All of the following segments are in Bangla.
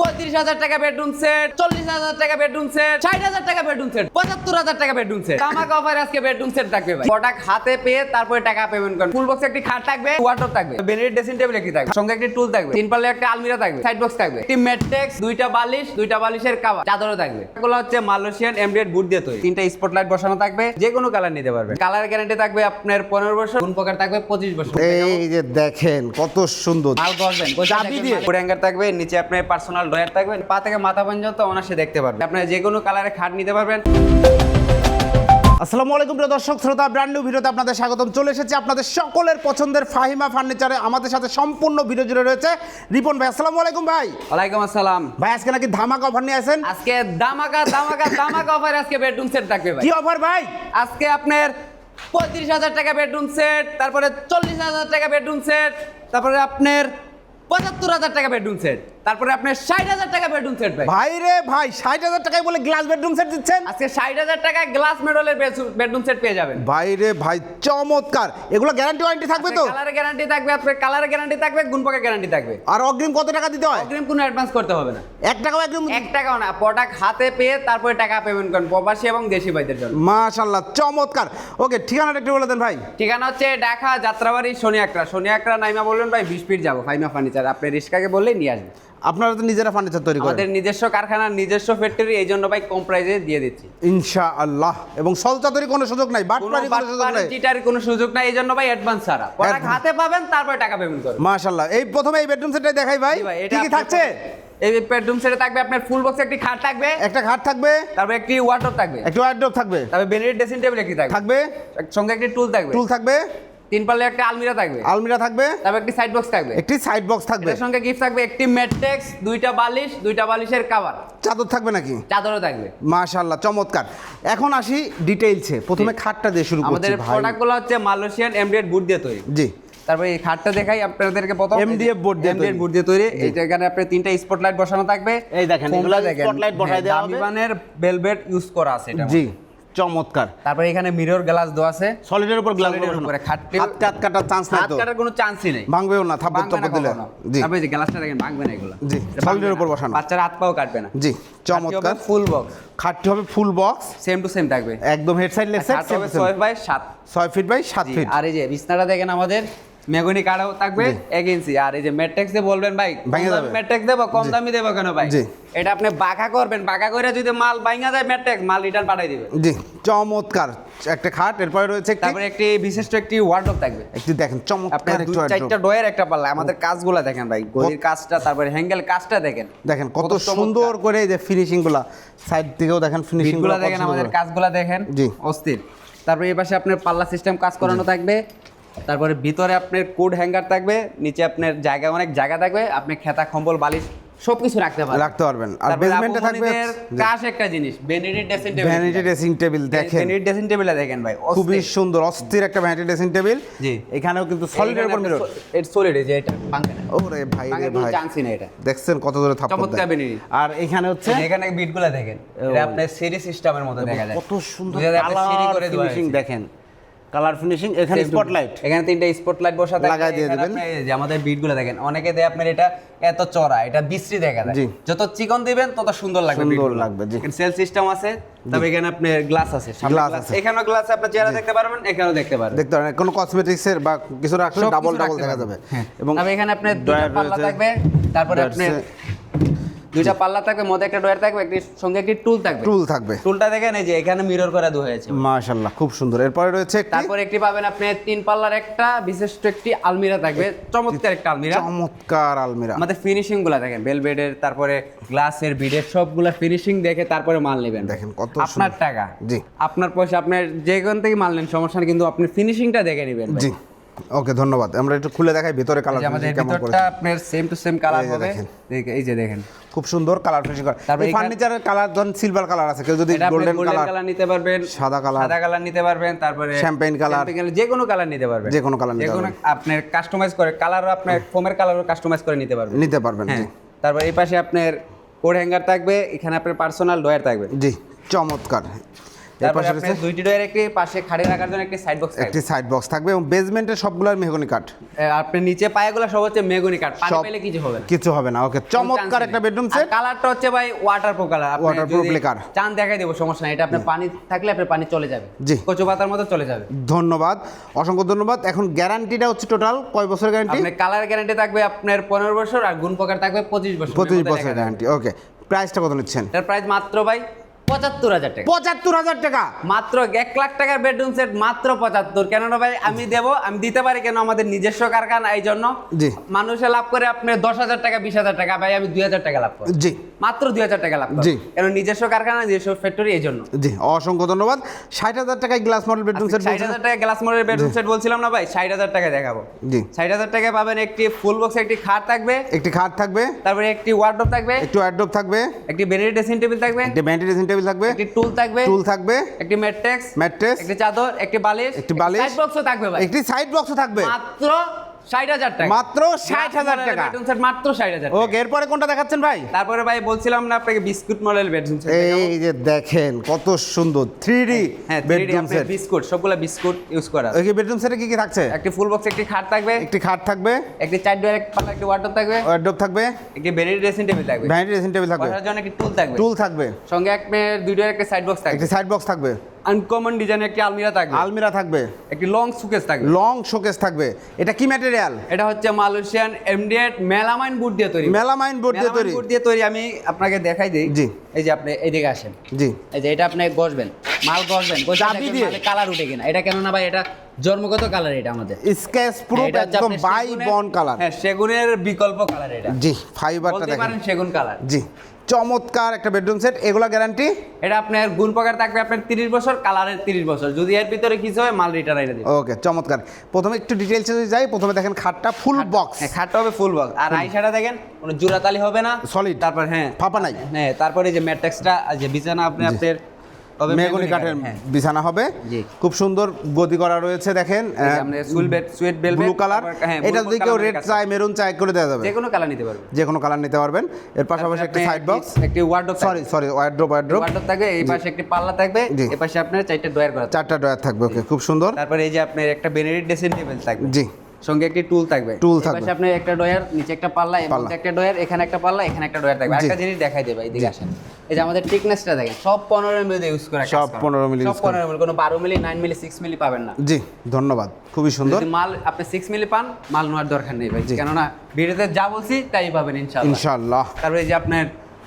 পঁয়ত্রিশ হাজার টাকা বেডরুম সেট চল্লিশ হাজার টাকা বেডরুম সেট ষাট হাজার টাকা বেডরুম সেট পঁচাত্তর হাজার টাকা বেডরুম সেট আমাকে অফার আজকে বেডরুম সেট থাকবে ভাই। প্রোডাক্ট হাতে পেয়ে তারপরে টাকা পেমেন্ট করেন ফুল বক্স একটি খাট থাকবে ওয়াটার থাকবে বেনির ড্রেসিং টেবিল একটি থাকবে সঙ্গে একটি টুল থাকবে তিন পাল্লে একটা আলমিরা থাকবে সাইড বক্স থাকবে একটি মেট্রেক্স দুইটা বালিশ দুইটা বালিশের কাভার চাদরও থাকবে। এগুলো হচ্ছে মালয়েশিয়ান এমডিএড বুট দিয়ে তৈরি। তিনটা স্পটলাইট বসানো থাকবে যে কোনো কালার নিতে পারবে। কালার গ্যারান্টি থাকবে আপনার পনেরো বছর কোন প্রকার থাকবে পঁচিশ বছর। এই যে দেখেন কত সুন্দর। মাল করবেন চাবি দিয়ে? হ্যাঙ্গার থাকবে নিচে আপনার পার্সোনাল ড্রয়ার থাকবে পা থেকে মাথা পর্যন্ত অনাসে দেখতে পারবেন। আপনার যে কোনো কালারে খাট নিতে পারবেন। আসসালামু আলাইকুম প্রিয় দর্শক শ্রোতা ব্র্যান্ড নিউ ভিডিওতে আপনাদের স্বাগতম। চলে এসেছে আপনাদের সকলের পছন্দের ফাহিমা ফার্নিচারে আমাদের সাথে সম্পূর্ণ ভিডিও জুড়ে রয়েছে রিপন ভাই। আসসালামু আলাইকুম ভাই। ওয়ালাইকুম আসসালাম। ভাই আজকে নাকি ধামাকা অফার নিয়ে আসেন? আজকে দামাকা দামাকা ধামাকা অফার আজকে বেডরুম সেট থাকবে ভাই। কি অফার ভাই? আজকে আপনার পঁয়ত্রিশ হাজার টাকা বেডরুম সেট তারপরে চল্লিশ হাজার টাকা বেডরুম সেট তারপরে আপনার পঁচাত্তর হাজার টাকা বেডরুম সেট তারপরে আপনার ষাট হাজার টাকা বেডরুম সেট ভাই। ভাই রে ভাই ষাট হাজার টাকায় বলে গ্লাস বেডরুম সেট দিচ্ছেন? আজকে ষাট হাজার টাকা গ্লাস মেডলের বেডরুম সেট পেয়ে যাবেন। ভাই রে ভাই চমৎকার। এগুলো গ্যারান্টি ওয়ারেন্টি থাকবে তো? কালারের গ্যারান্টি থাকবে আপনার কালারের গ্যারান্টি থাকবে গুণপকের গ্যারান্টি থাকবে। আর অগ্রিম কত টাকা দিতে হয়? অগ্রিম কোনো অ্যাডভান্স করতে হবে না। এক টাকাও একদম এক টাকাও না প্রোডাক্ট হাতে পেয়ে তারপরে টাকা পেমেন্ট করেন প্রবাসী এবং দেশি ভাইদের জন্য। মাশাল্লাহ চমৎকার। ওকে ঠিকানাটা একটু বলে দেন ভাই। ঠিকানা হচ্ছে ঢাকা যাত্রাবাড়ি শনি আকরা শনি আকরা নাইমা বলবেন ভাই বিশ ফিট যাব ফাইমা ফার্নিচার আপনি রিস্কাকে বললেই নিয়ে আসবেন। আপনারা তো নিজেরা ফার্নিচার তৈরি করেন। আমাদের নিজস্ব কারখানা নিজস্ব ফ্যাক্টরি এই জন্য ভাই কম প্রাইসে দিয়ে দিচ্ছি। ইনশা আল্লাহ এবং সলচা তৈরি কোনো সুযোগ নাই বাটপারি কোনো সুযোগ নাই। চিটারি কোনো সুযোগ নাই এই জন্য ভাই অ্যাডভান্স ছাড়া। প্রোডাক্ট হাতে পাবেন তারপরে টাকা পেমেন্ট করবেন। মাশাল্লাহ এই প্রথমে এই বেডরুম সেটটাই দেখাই ভাই। কি কি থাকছে? এই বেডরুম সেটে থাকবে আপনার ফুল বক্স একটি খাট থাকবে। একটা খাট থাকবে। তারপরে একটি ওয়ার্ডরোব থাকবে। একটা ওয়ার্ডরোব থাকবে। তারপরে বেনির ড্রেসিং টেবিল একটি থাকবে। থাকবে। সঙ্গে একটি টুল থাকবে। টুল থাকবে। তিন পাল্লে একটা আলমিরা থাকবে। আলমিরা থাকবে? তারপর একটি সাইড বক্স থাকবে। একটি সাইড বক্স থাকবে। এর সঙ্গে গিফট থাকবে একটি ম্যাট্রেক্স দুইটা বালিশ দুইটা বালিশের কভার চাদর থাকবে নাকি? চাদরও থাকবে। মাশাল্লাহ চমৎকার। এখন আসি ডিটেইলসে প্রথমে খাটটা দিয়ে শুরু করছি আমাদের প্রোডাক্টগুলো হচ্ছে মালয়েশিয়ান এমডিএড বুট দিয়ে তৈরি। জি। তারপরে এই খাটটা দেখাই আপনাদেরকে প্রথম। MDF board দিয়ে এমডিএফ। বুট দিয়ে তৈরি। এই এখানে আপনি তিনটা স্পটলাইট বসানো থাকবে। এই দেখেন, এগুলো spotlight বসায় হ্যাঁ, দেওয়া দামি হবে। মানের ভেলভেট ইউজ করা আছে এটা জি। চমৎকার। তারপরে এখানে মিরর গ্লাস দেওয়া আছে। সলিডের উপর গ্লাস উপরে হাত কাট কাটার চান্স নাই হাত কাটার কোনো চান্সই নেই। ভাঙবেও না থাপ্পড় ভাঙবে থাপ্পড় দিলে। জি। তারপরে এই যে গ্লাসটা দেখেন ভাঙবে না এগুলো। জি, ভাঙবে উপর বসানো। বাচ্চার হাত পাও কাটবে না। জি চমৎকার। ফুল বক্স খাটটি হবে full box same to same থাকবে। একদম হেড সাইড লেগ সাইড হবে ছয় বাই সাত। ছয় ফিট বাই সাত ফিট আর এই যে বিছনাটা দেখেন আমাদের মেগনি কাটাও থাকবে এক ইঞ্চি। আর এই যে ম্যাট্রিক্স দিয়ে বলবেন ভাই ম্যাট্রিক্স দেবো কম দামি দেবো কেন ভাই? এটা আপনি বাঁকা করবেন বাঁকা করে যদি মাল ভাঙা যায় ম্যাট্রিক্স মাল রিটার্ন পাঠাই দিবে জি চমৎকার। একটা খাট এরপরে রয়েছে তারপরে একটি বিশিষ্ট একটি ওয়ার্ডরোব থাকবে। একটি দেখেন চমৎকার একটু চারটা wardrobe। ডয়ের একটা পাল্লা। আমাদের কাজগুলো দেখেন ভাই গদির কাজটা তারপরে হ্যাঙ্গেল কাজটা দেখেন। দেখেন কত সুন্দর করে এই যে ফিনিশিংগুলা সাইড থেকেও দেখেন ফিনিশিং বিটগুলো দেখেন আমাদের কাজগুলো দেখেন। জি। অস্থির। তারপরে এই পাশে আপনার পাল্লা সিস্টেম কাজ করানো থাকবে। তারপরে ভিতরে আপনার কোড হ্যাঙ্গার থাকবে নিচে আপনার জায়গা অনেক জায়গা থাকবে আপনি খেতা কম্বল বালিশ সবকিছু রাখতে পারবেন। রাখতে পারবেন। আর বেসমেন্টে থাকবে কাশ একটা জিনিস vanity dressing table vanity dressing table দেখেন। ভ্যানিটি ড্রেসিং টেবিলে দেখেন ভাই খুবই সুন্দর অস্থির একটা ভ্যানিটি ড্রেসিং টেবিল জি। এখানেও কিন্তু সলিডের উপর মিরর এটা সলিড এই যে এটা ভাঙবে না। ওরে ভাই রে ভাই। চান্সই না এটা। দেখছেন কত দূরে থাপ্পড় চমৎকার vanity। আর এখানে হচ্ছে এখানে বিটগুলো দেখেন এটা আপনার সিরি সিস্টেমের মতো দেখা যায়। কত সুন্দর আপনার সিঁড়ি করে কালার ফিনিশিং দেখেন। কালার ফিনিশিং এখানে স্পটলাইট এখানে তিনটা স্পটলাইট বসা থাকে লাগায় দিয়ে দিবেন। আপনি এই যে আমাদের বিটগুলো দেখেন অনেকে দেয় আপনার এটা এত চড়া এটা বিশ্রী দেখা যায়। যত চিকন দিবেন তত সুন্দর লাগবে সুন্দর লাগবে, জি। এখানে সেল সিস্টেম আছে তবে এখানে আপনার গ্লাস আছে glass আছে। এখানেও গ্লাস আপনি চেহারা দেখতে পারবেন এখানেও দেখতে পারবেন। দেখতে পারেন কোনো কসমেটিক্সের বা কিছু রাখলে ডাবল ডাবল দেখা যাবে। হ্যাঁ। এবং তবে এখানে আপনার দুইটা dryer পাল্লা থাকবে তারপরে আপনার রয়েছে। দুইটা পাল্লা থাকবে মধ্যে একটা ডয়ার থাকবে একটি সঙ্গে একটি টুল থাকবে। টুল থাকবে। টুলটা দেখেন এই যে এখানে মিরর করা দু হয়েছে। মাশাআল্লাহ খুব সুন্দর। এরপরে রয়েছে একটি তারপরে একটি পাবেন আপনি তিন পাল্লার একটা বিশিষ্ট একটি আলমিরা থাকবে। চমৎকার একটা আলমিরা। চমৎকার আলমিরা। আমাদের ফিনিশিংগুলো দেখেন বেলবেডের তারপরে গ্লাসের বিডের সবগুলা ফিনিশিং দেখে তারপরে মাল নেবেন। দেখেন কত আপনার টাকা। জি। আপনার পয়সা আপনার যেখান থেকে মাল নেন সমস্যা কিন্তু আপনি ফিনিশিংটা দেখে নেবেন জি। ওকে ধন্যবাদ। আমরা একটু খুলে দেখাই ভিতরে কালার আমাদের কেমন করে ভিতরটা আপনার সেম টু সেম কালার হবে। এই যে দেখেন। খুব সুন্দর কালার ফিনিশিং করা। তারপরে এই ফার্নিচারের কালার ধরুন সিলভার কালার আছে। কেউ যদি গোল্ডেন কালার কালার নিতে পারবেন সাদা কালার। সাদা কালার নিতে পারবেন তারপরে champagne colour, যে কোনো কালার নিতে পারবেন। যে কোনো colour নিতে পারবেন। আপনার কাস্টমাইজ করে কালারও আপনার ফোমের কালারও কাস্টমাইজ করে নিতে পারবেন। নিতে পারবেন জি। হ্যাঁ তারপর এই পাশে আপনার কোড হ্যাঙ্গার থাকবে এখানে আপনার পার্সোনাল ডয়ার থাকবে। জি চমৎকার। তারপরে আপনার দুইটি ডোয়ের একটি পাশে খাড়ি রাখার জন্য একটি সাইড বক্স একটি সাইড বক্স থাকবে এবং বেসমেন্টের সবগুলোর মেহগনি কাঠ। আপনি নিচে পায়াগুলো সব হচ্ছে মেগুনি কাঠ পানি পেলে কিছু হবে না। কিছু হবে না ওকে চমৎকার একটা বেডরুম সেট কালারটা হচ্ছে ভাই waterproof colour Waterproof liquor। চান দেখাই দেবো সমস্যা নাই এটা আপনার পানি থাকলে আপনার পানি চলে যাবে। জি। কচু পাতার মতো চলে যাবে। ধন্যবাদ অসংখ্য ধন্যবাদ। এখন গ্যারান্টিটা হচ্ছে টোটাল কয় বছর গ্যারান্টি আপনার কালার গ্যারান্টি থাকবে আপনার পনেরো বছর আর গুণ প্রকার থাকবে পঁচিশ বছর। পঁচিশ বছর গ্যারান্টি ওকে প্রাইসটা কত নিচ্ছেন? এটার প্রাইস মাত্র ভাই পঁচাত্তর হাজার টাকা। পঁচাত্তর হাজার টাকা? মাত্র এক লাখ টাকার বেডরুম সেট মাত্র পঁচাত্তর। কেননা ভাই আমি দেব আমি দিতে পারি কেন আমাদের নিজস্ব কারখানা এই জন্য জি। মানুষে লাভ করে আপনার দশ হাজার টাকা বিশ হাজার টাকা ভাই আমি দুই হাজার টাকা লাভ করি। জি। মাত্র দুই হাজার টাকা লাভ জি। কেন নিজস্ব কারখানা নিজস্ব ফ্যাক্টরি এই জন্য। জি অসংখ্য ধন্যবাদ। ষাট হাজার টাকায় গ্লাস মডেল বেডরুম সেট ষাট হাজার টাকা গ্লাস মোড়ের বেডরুম সেট বলছিলাম না ভাই? ষাট হাজার টাকা দেখাবো। জি। ষাট হাজার টাকায় পাবেন একটি ফুল বক্স একটি খাট থাকবে। একটি খাট থাকবে। তারপরে একটি ওয়ার্ডরোব থাকবে। একটু অ্যাড্রপ থাকবে। একটি বেনির ড্রেসিং টেবিল থাকবে। একটি ভ্যানিটি ড্রেসিং টেবিল থাকবে। একটি টুল থাকবে। টুল থাকবে। একটি ম্যাট্রেক্স ম্যাট্রেস। একটি চাদর একটি বালিশ। একটি বালিশ। সাইড বক্সও থাকবে ভাই। একটি সাইড বক্সও থাকবে। মাত্র ষাট হাজার টাকা। মাত্র 60,000 টাকা। বেডরুম সেট মাত্র ষাট হাজার ওকে এরপরে কোনটা দেখাচ্ছেন ভাই? তারপরে ভাই বলছিলাম না আপনাকে বিস্কুট মডেল বেডরুম সেট এই যে দেখেন কত সুন্দর। থ্রি ডি হ্যাঁ বেডরুম সেট বিস্কুট সবগুলা বিস্কুট ইউজ করা ওই বেডরুম সেটে কি কি থাকছে? একটি ফুল বক্স একটি খাট থাকবে। একটি খাট থাকবে। একটি চার এক একটি ওয়ার্ডরোব থাকবে। অ্যাড্রপ থাকবে। একটি বেনির ড্রেসিং টেবিল থাকবে। ভ্যানিটি ড্রেসিং টেবিল থাকবে। বসার জন্য একটি টুল থাকবে। টুল থাকবে। সঙ্গে এক দুই একটা সাইড বক্স থাকবে। একটি সাইড বক্স থাকবে। আনকমন ডিজাইনের একটি আলমিরা থাকবে। আলমিরা থাকবে। একটি লং সুকেস থাকবে। লং শোকেস থাকবে। এটা কি ম্যাটেরিয়াল এটা হচ্ছে মালয়েশিয়ান এমডিএট মেলামাইন বুট দিয়ে তৈরি। মেলামাইন বোর্ড দিয়ে তৈরি। বুট দিয়ে তৈরি আমি আপনাকে দেখাই দিই। জি। এই যে আপনি এইদিকে আসেন। জি। এই যে এটা আপনি গসবেন। মাল গসবেন। চাবি দিয়ে? কালার উঠে কিনা। এটা কেন না ভাই এটা জন্মগত কালার এটা আমাদের। স্কেচ প্রুফ একদম বাই বন কালার হ্যাঁ সেগুনের বিকল্প কালার এটা। জি ফাইবারটা দেখেন। সেগুন কালার জি। চমৎকার একটা বেডরুম সেট এগুলো গ্যারান্টি এটা আপনার গুণ পকার থাকবে আপনার তিরিশ বছর কালারের তিরিশ বছর। যদি এর ভিতরে কিছু হয় মাল রিটার আইনে দিবে। ওকে চমৎকার। প্রথমে একটু ডিটেলসে যদি যাই প্রথমে দেখেন খাটটা ফুল বক্স হ্যাঁ খাটটা হবে ফুল বক্স আর আইসাটা দেখেন কোনো জোড়াতালি হবে না। সলিড তারপর হ্যাঁ। ফাঁপা নাই। হ্যাঁ তারপরে যে ম্যাট্রিক্সটা যে বিছানা আপনি আপনার মেগুনি কাঠের হ্যাঁ। বিছানা হবে। খুব সুন্দর গদি করা রয়েছে দেখেন। বেল ব্লু কালার। এটা যদি কেউ রেড চায় মেরুন চায় করে দেওয়া যাবে। যে কোনো কালার নিতে পারবে। যে কোনো কালার নিতে পারবেন। এর পাশাপাশি একটা সাইড বক্স একটি wardrobe sorry sorry wardrobe wardrobe wardrobe থাকবে এই পাশে একটি পাল্লা থাকবে। এই পাশে আপনার চারটা ডয়ার করা থাকবে। চারটা ড্রয়ার থাকবে ওকে খুব সুন্দর। তারপরে এই যে আপনার একটা বেনারি ড্রেসিং টেবিল থাকবে। জি। সঙ্গে একটি টুল থাকবে। টুল থাকবে। পাশে আপনার একটা ডয়ার নিচে একটা পাল্লা এবং একটা ডয়ার এখানে একটা পাল্লা এখানে একটা ডয়ার থাকবে। একটা জিনিস দেখাই দেবে এইদিকে আসেন। এই যে আমাদের টিকনেসটা দেখেন সব পনেরো মিলি ইউজ করা সব করা। 15 মিলি সব use করা। পনেরো মিলি কোনো বারো মিলি নাইন মিলি সিক্স মিলি পাবেন না। জি ধন্যবাদ খুবই সুন্দর। যদি মাল আপনি সিক্স মিলি পান মাল নেওয়ার দরকার নেই ভাই। কেননা ভিডিওতে যা বলছি তাই পাবেন ইনশাআল্লাহ। ইনশাআল্লাহ। তারপরে এই যে আপনার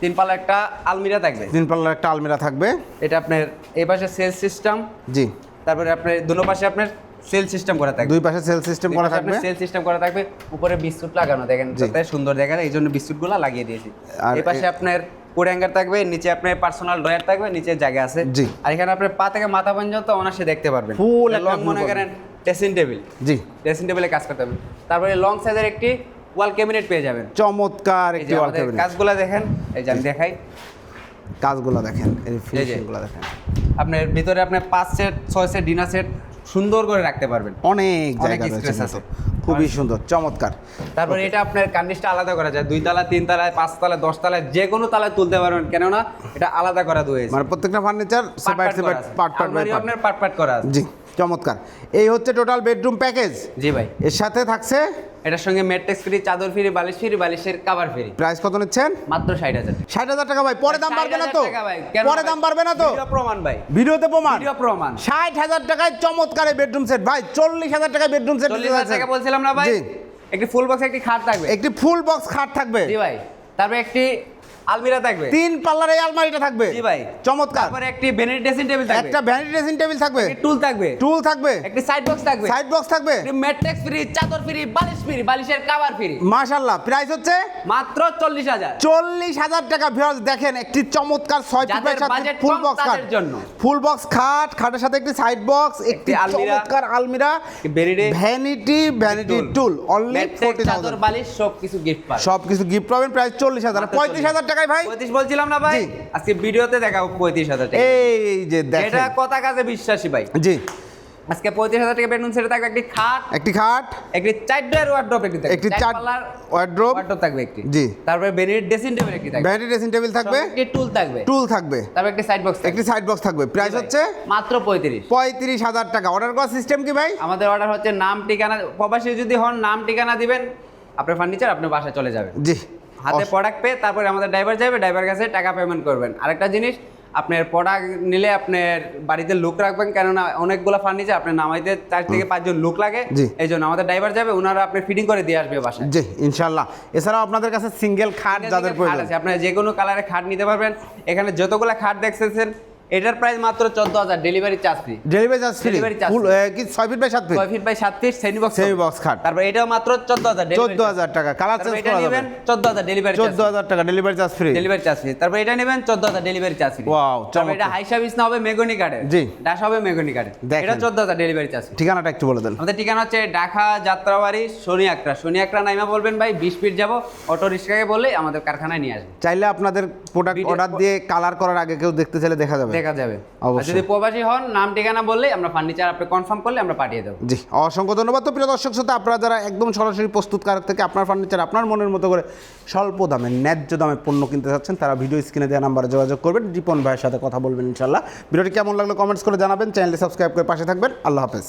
তিন পাল্লা একটা আলমিরা থাকবে। তিন পাল্লার একটা আলমিরা থাকবে। এটা আপনার এই পাশে সেল সিস্টেম জি। তারপরে আপনার দুনো পাশে আপনার সেল সিস্টেম করা থাকবে। দুই পাশে সেল সিস্টেম করা থাকবে। সেল সিস্টেম করা থাকবে উপরে বিস্কুট লাগানো দেখেন। যাতে সুন্দর দেখা যায় এই জন্য বিস্কুটগুলো লাগিয়ে দিয়েছি। আর এই পাশে আপনার কোড হ্যাঙ্গার থাকবে নিচে আপনার পার্সোনাল ড্রয়ার থাকবে নিচে জায়গা আছে। জি। আর এখানে আপনার পা থেকে মাথা পর্যন্ত অনাসে দেখতে পারবেন। একটা লং মনে করেন ড্রেসিং টেবিল। জি। ড্রেসিং টেবিলে কাজ করতে হবে। তারপরে লং সাইজের একটি ওয়াল ক্যাবিনেট পেয়ে যাবেন। চমৎকার একটি ওয়াল ক্যাবিনেট। কাজগুলো দেখেন এই যে আমি দেখাই। কাজগুলো দেখেন এই ফিনিশিংগুলো দেখেন। আপনার ভিতরে আপনার পাঁচ সেট ছয় সেট ডিনার সেট সুন্দর করে রাখতে পারবেন। অনেক জায়গা স্পেস আছে। খুবই সুন্দর চমৎকার। তারপরে এটা আপনার কার্নিশটা আলাদা করা যায়। দুই তালা তিন তালায় পাঁচ তলায় দশ তালায় যে কোনো তালায় তুলতে পারবেন। কেননা এটা আলাদা করা হয়েছে মানে প্রত্যেকটা furniture separate separate part part by part আপনার পার্ট পার্ট করা আছে। জি। চমৎকার। এই হচ্ছে টোটাল বেডরুম প্যাকেজ জি ভাই। এর সাথে থাকছে? এটার সঙ্গে ম্যাট্রেক্স ফ্রি চাদর ফ্রি বালিশ ফ্রি বালিশের কাভার ফ্রি। প্রাইস কত নিচ্ছেন? মাত্র ষাট হাজার ষাট হাজার টাকা ভাই পরে দাম বাড়বে না তো? পরে দাম বাড়বে না তো? প্রমাণ ভাই। ভিডিওতে প্রমাণ। ভিডিও প্রমাণ। ষাট হাজার টাকায় চমৎকার বেডরুম সেট ভাই চল্লিশ হাজার টাকায় বেডরুম সেট চল্লিশ হাজার টাকা বলছিলাম না ভাই? একটি ফুল বক্স একটি খাট থাকবে। একটি ফুল বক্স খাট থাকবে। জি ভাই। তারপরে একটি আলমিরা থাকবে। তিন পাল্লার এই আলমারিটা থাকবে। জি ভাই। চমৎকার। তারপরে একটি বেনির ড্রেসিং টেবিল থাকবে। একটা ভ্যানিটি ড্রেসিং টেবিল থাকবে। টুল থাকবে। টুল থাকবে। একটি সাইড বক্স থাকবে। সাইড বক্স থাকবে। ম্যাট্রেক্স ফ্রি চাদর ফ্রি বালিশ ফ্রি বালিশের কাভার ফ্রি। মাশাল্লাহ প্রাইস হচ্ছে? মাত্র চল্লিশ হাজার। চল্লিশ হাজার টাকা। ভিউয়ার্স দেখেন একটি চমৎকার ছয় যাদের সাথে ফুল বক্স খাট জন্য। ফুল বক্স খাট খাটের সাথে একটি সাইড বক্স একটি আলমিরা, চমৎকার আলমিরা। Vanity. Vanity stool only mattress forty চাদর থাউজেন্ড বালিশ সব কিছু গিফট পাবে। সব কিছু গিফট পাবেন। প্রাইস চল্লিশ হাজার। মাত্র পঁয়ত্রিশ হাজার টাকায় ভাই? পঁয়ত্রিশ বলছিলাম না ভাই? আজকে ভিডিওতে দেখাবো পঁয়ত্রিশ হাজার টাকা। এই যে এটা কথা কাজে বিশ্বাসী ভাই। জি। আজকে পঁয়ত্রিশ হাজার টাকা বেডরুম সেটে থাকবে একটি খাট একটি খাট। একটি চার ডোয়ার ওয়ার্ড্রপ একটি থাকবে। একটি চার ওয়ার্ড্রোব ওয়ার্ড্রপ থাকবে একটি। জি। তারপরে বেনির ড্রেসিং টেবিল একটি থাকবে। ভ্যানিটি ড্রেসিং টেবিল থাকবে। একটি টুল থাকবে। টুল থাকবে। তারপর একটি সাইড বক্স একটি সাইড বক্স থাকবে। প্রাইস হচ্ছে মাত্র পঁয়ত্রিশ। পঁয়ত্রিশ হাজার টাকা। অর্ডার করার সিস্টেম কি ভাই? আমাদের অর্ডার হচ্ছে নাম ঠিকানা। প্রবাসী যদি হন নাম ঠিকানা দিবেন। আপনার ফার্নিচার আপনার বাসায় চলে যাবে জি। হাতে প্রোডাক্ট পেয়ে তারপরে আমাদের ড্রাইভার যাবে ড্রাইভার কাছে টাকা পেমেন্ট করবেন। আরেকটা জিনিস আপনার প্রোডাক্ট নিলে আপনার বাড়িতে লুক রাখবেন কেননা অনেকগুলো ফার্নিচার আপনার নামাইতে চার থেকে পাঁচজন লুক লাগে। এই জন্য আমাদের ড্রাইভার যাবে ওনারা আপনি ফিটিং করে দিয়ে আসবে বাসায়। জি ইনশাল্লাহ এছাড়াও আপনাদের কাছে সিঙ্গেল খাট যাদের প্রয়োজন। আছে। আপনার যে কোনো কালারের খাট নিতে পারবেন। এখানে যতগুলো খাট দেখতেছেন এটার প্রাইস মাত্র চোদ্দ হাজার delivery charge free delivery charge free charge full কি ছয় ফিট বাই সাত ফিট ছয় ফিট বাই সাত feet semi box semi box খাট। তারপর এটাও মাত্র চোদ্দ হাজার চোদ্দ হাজার টাকা। কালার চেঞ্জ করা যাবে। নেবেন চোদ্দ হাজার ডেলিভারি চোদ্দ হাজার টাকা delivery charge free delivery charge free তারপর এটা নেবেন চোদ্দ হাজার ডেলিভারি চার্জ ফ্রি Wow, তারপর এটা হাই সার্ভিস না হবে মেগনি কার্ডে জি। ডাশ হবে মেগনি কার্ডে এটা চোদ্দ হাজার ডেলিভারি চার্জ ফ্রি ঠিকানাটা একটু বলে দেন। আমাদের ঠিকানা হচ্ছে ঢাকা যাত্রাবাড়ি শনি আকরা শনি আকরা নাইমা বলবেন ভাই বিশ ফিট যাব। অটো রিক্সাকে বলে আমাদের কারখানায় নিয়ে আসবে চাইলে আপনাদের প্রোডাক্ট অর্ডার দিয়ে কালার করার আগে কেউ দেখতে চাইলে দেখা যাবে। দেখা যাবে। যদি প্রবাসী হন নাম ঠিকানা বললে আমরা ফার্নিচার আপনি কনফার্ম করলে আমরা পাঠিয়ে দেবো। জি অসংখ্য ধন্যবাদ। তো প্রিয় দর্শক শ্রোতা আপনারা যারা একদম সরাসরি প্রস্তুতকারক থেকে আপনার ফার্নিচার আপনার মনের মতো করে স্বল্প দামে ন্যায্য দামে পণ্য কিনতে চাচ্ছেন তারা ভিডিও স্ক্রিনে দেওয়া নাম্বারে যোগাযোগ করবেন। রিপন ভাইয়ের সাথে কথা বলবেন ইনশাল্লাহ ভিডিওটি কেমন লাগল কমেন্টস করে জানাবেন। চ্যানেলটি সাবস্ক্রাইব করে পাশে থাকবেন। আল্লাহ হাফেজ।